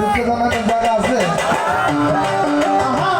বাহ, কেউ নাই। জায়গা আছে? আহা!